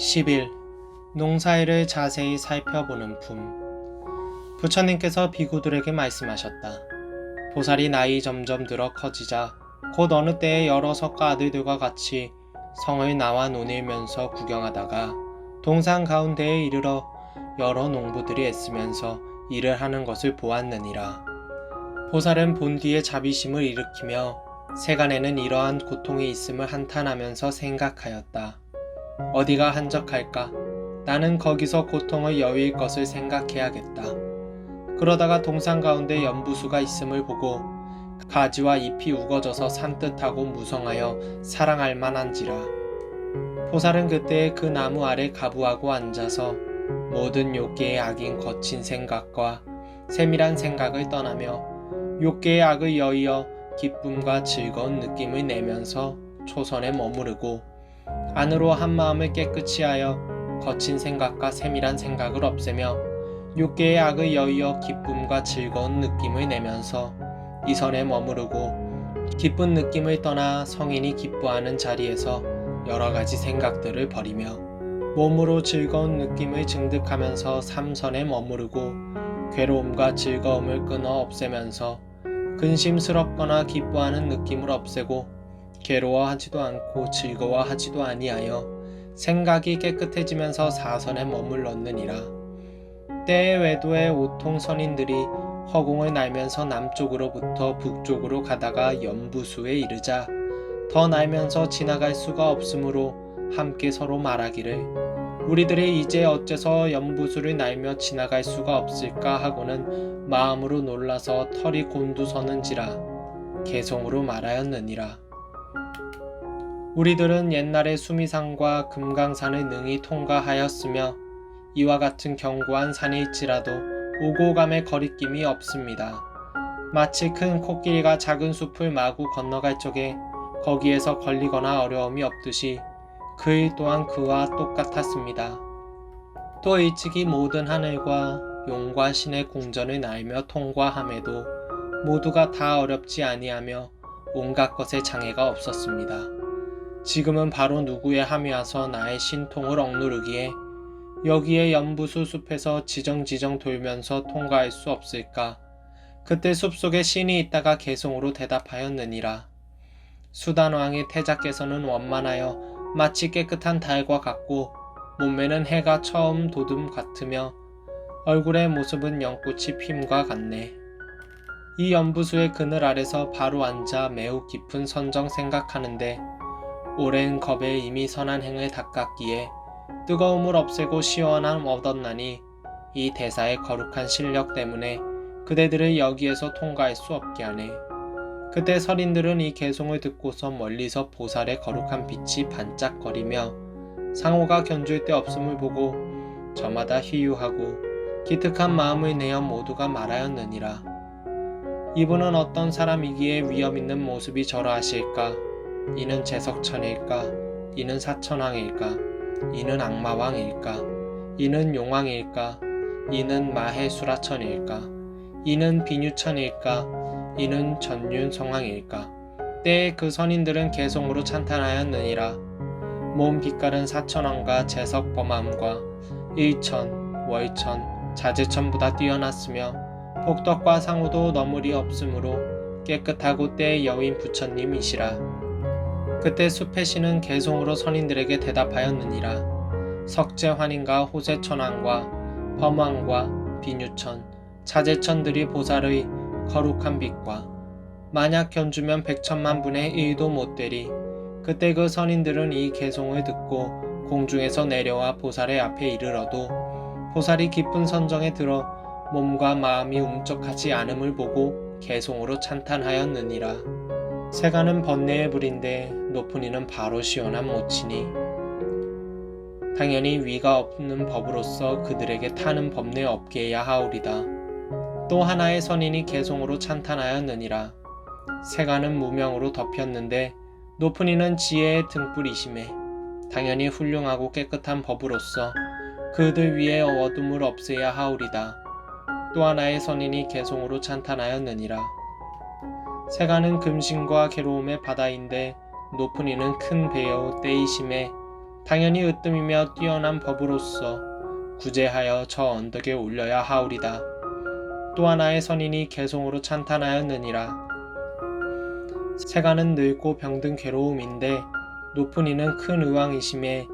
10일 농사일을 자세히 살펴보는 품 부처님께서 비구들에게 말씀하셨다. 보살이 나이 점점 들어 커지자 곧 어느 때에 여러 석가 아들들과 같이 성을 나와 논일면서 구경하다가 동산 가운데에 이르러 여러 농부들이 애쓰면서 일을 하는 것을 보았느니라. 보살은 본뒤에 자비심을 일으키며 세간에는 이러한 고통이 있음을 한탄하면서 생각하였다. 어디가 한적할까? 나는 거기서 고통을 여위일 것을 생각해야겠다. 그러다가 동산 가운데 연부수가 있음을 보고 가지와 잎이 우거져서 산뜻하고 무성하여 사랑할 만한지라. 보살은 그때 그 나무 아래 가부하고 앉아서 모든 욕계의 악인 거친 생각과 세밀한 생각을 떠나며 욕계의 악을 여의어 기쁨과 즐거운 느낌을 내면서 초선에 머무르고 안으로 한 마음을 깨끗이 하여 거친 생각과 세밀한 생각을 없애며 육계의 악을 여의어 기쁨과 즐거운 느낌을 내면서 이 선에 머무르고 기쁜 느낌을 떠나 성인이 기뻐하는 자리에서 여러 가지 생각들을 버리며 몸으로 즐거운 느낌을 증득하면서 삼선에 머무르고 괴로움과 즐거움을 끊어 없애면서 근심스럽거나 기뻐하는 느낌을 없애고 괴로워하지도 않고 즐거워하지도 아니하여 생각이 깨끗해지면서 사선에 머물렀느니라. 때의 외도의 오통 선인들이 허공을 날면서 남쪽으로부터 북쪽으로 가다가 연부수에 이르자 더 날면서 지나갈 수가 없으므로 함께 서로 말하기를 우리들이 이제 어째서 연부수를 날며 지나갈 수가 없을까 하고는 마음으로 놀라서 털이 곤두서는지라 개성으로 말하였느니라. 우리들은 옛날에 수미산과 금강산을 능히 통과하였으며 이와 같은 견고한 산일지라도 오고 감의 거리낌이 없습니다. 마치 큰 코끼리가 작은 숲을 마구 건너갈 적에 거기에서 걸리거나 어려움이 없듯이 그일 또한 그와 똑같았습니다. 또 일찍이 모든 하늘과 용과 신의 궁전을 날며 통과함에도 모두가 다 어렵지 아니하며 온갖 것에 장애가 없었습니다. 지금은 바로 누구의 함이 와서 나의 신통을 억누르기에 여기에 연부수 숲에서 지정지정 돌면서 통과할 수 없을까? 그때 숲속에 신이 있다가 개송으로 대답하였느니라. 수단왕의 태자께서는 원만하여 마치 깨끗한 달과 같고 몸매는 해가 처음 돋음 같으며 얼굴의 모습은 연꽃이 핌과 같네. 이 연부수의 그늘 아래서 바로 앉아 매우 깊은 선정 생각하는데 오랜 겁에 이미 선한 행을 닦았기에 뜨거움을 없애고 시원한 얻었나니 이 대사의 거룩한 실력 때문에 그대들을 여기에서 통과할 수 없게 하네. 그때 서린들은 이 개송을 듣고서 멀리서 보살의 거룩한 빛이 반짝거리며 상호가 견줄 데 없음을 보고 저마다 희유하고 기특한 마음을 내어 모두가 말하였느니라. 이분은 어떤 사람이기에 위험 있는 모습이 저러하실까? 이는 제석천일까? 이는 사천왕일까? 이는 악마왕일까? 이는 용왕일까? 이는 마해수라천일까? 이는 비뉴천일까? 이는 전륜성왕일까? 때에 그 선인들은 개성으로 찬탄하였느니라. 몸 빛깔은 사천왕과 제석 범함과 일천, 월천, 자제천보다 뛰어났으며 복덕과 상우도 너물이 없으므로 깨끗하고 때의 여인 부처님이시라. 그때 신은 개송으로 선인들에게 대답하였느니라. 석재환인과 호세천왕과 범왕과 비뉴천, 자제천들이 보살의 거룩한 빛과 만약 견주면 백천만 분의 일도 못 되리. 그때 그 선인들은 이 개송을 듣고 공중에서 내려와 보살의 앞에 이르러도 보살이 기쁜 선정에 들어 몸과 마음이 움쩍하지 않음을 보고 개송으로 찬탄하였느니라. 세간은 번뇌의 불인데 높은 이는 바로 시원한 모치니 당연히 위가 없는 법으로서 그들에게 타는 법례 없게야 하오리다. 또 하나의 선인이 개송으로 찬탄하였느니라. 세간은 무명으로 덮였는데 높은 이는 지혜의 등불이심에 당연히 훌륭하고 깨끗한 법으로서 그들 위에 어둠을 없애야 하오리다. 또 하나의 선인이 개송으로 찬탄하였느니라. 세간은 금신과 괴로움의 바다인데 높은 이는 큰 배여 떼이심에 당연히 으뜸이며 뛰어난 법으로서 구제하여 저 언덕에 올려야 하오리다. 또 하나의 선인이 개송으로 찬탄하였느니라. 세간은 늙고 병든 괴로움인데 높은 이는 큰 의왕이심에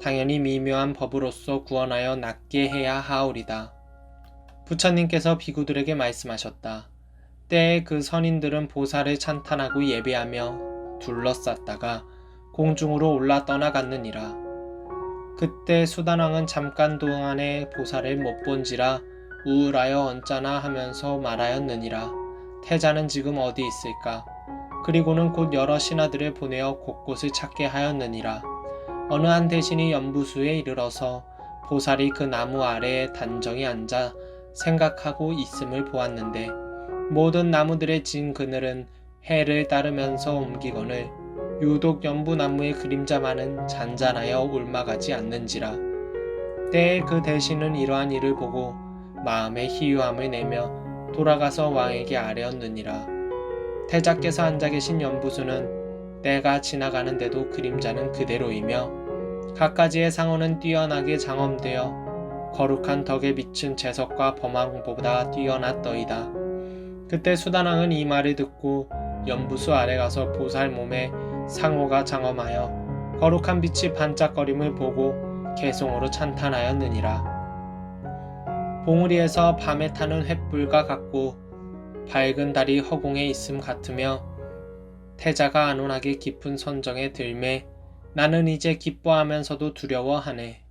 당연히 미묘한 법으로서 구원하여 낫게 해야 하오리다. 부처님께서 비구들에게 말씀하셨다. 때에 그 선인들은 보살을 찬탄하고 예배하며 둘러쌌다가 공중으로 올라 떠나갔느니라. 그때 수단왕은 잠깐 동안에 보살을 못 본지라 우울하여 언짢아 하면서 말하였느니라. 태자는 지금 어디 있을까? 그리고는 곧 여러 신하들을 보내어 곳곳을 찾게 하였느니라. 어느 한 대신이 연부수에 이르러서 보살이 그 나무 아래에 단정히 앉아 생각하고 있음을 보았는데 모든 나무들의 진 그늘은 해를 따르면서 옮기거늘 유독 연부나무의 그림자만은 잔잔하여 올마가지 않는지라 때에 그 대신은 이러한 일을 보고 마음에 희유함을 내며 돌아가서 왕에게 아뢰었느니라 태자께서 앉아 계신 연부수는 때가 지나가는데도 그림자는 그대로이며 갖가지의 상어는 뛰어나게 장엄되어 거룩한 덕에 비친 재석과 범왕보다 뛰어났더이다. 그때 수단왕은 이 말을 듣고 연부수 아래 가서 보살 몸에 상호가 장엄하여 거룩한 빛이 반짝거림을 보고 개송으로 찬탄하였느니라. 봉우리에서 밤에 타는 횃불과 같고 밝은 달이 허공에 있음 같으며 태자가 안온하게 깊은 선정에 들매 나는 이제 기뻐하면서도 두려워하네.